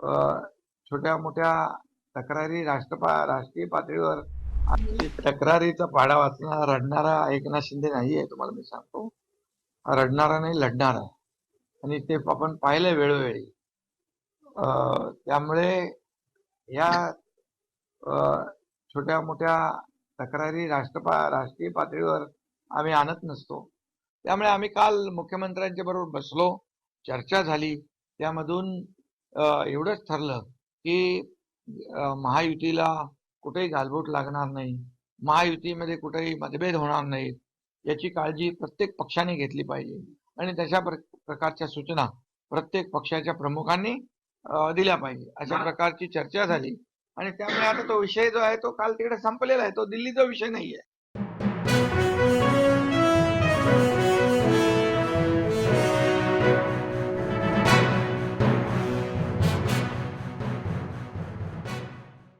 छोट्या मोठ्या तक्रारी राष्ट्रपा राष्ट्रीय पातळीवर तक्रारीचा पाडा वाचणारा रडणारा एकनाथ शिंदे नाही आहे तुम्हाला मी सांगतो. रडणारा नाही लढणारा. आणि ते आपण पाहिलं वेळोवेळी. त्यामुळे या छोट्या मोठ्या तक्रारी राष्ट्रपा राष्ट्रीय पातळीवर आम्ही आणत नसतो. त्यामुळे आम्ही काल मुख्यमंत्र्यांच्या बरोबर बसलो चर्चा झाली. त्यामधून एवढंच ठरलं की महायुतीला कुठेही गालबोट लागणार नाही. महायुतीमध्ये कुठेही मतभेद होणार नाहीत. याची काळजी प्रत्येक पक्षाने घेतली पाहिजे. आणि तशा प्र- प्रकारच्या सूचना प्रत्येक पक्षाच्या प्रमुखांनी दिल्या पाहिजे. अशा प्रकारची चर्चा झाली. आणि त्यामुळे आता तो विषय जो आहे तो काल तिकडे संपलेला आहे. तो दिल्लीचा विषय नाहीये.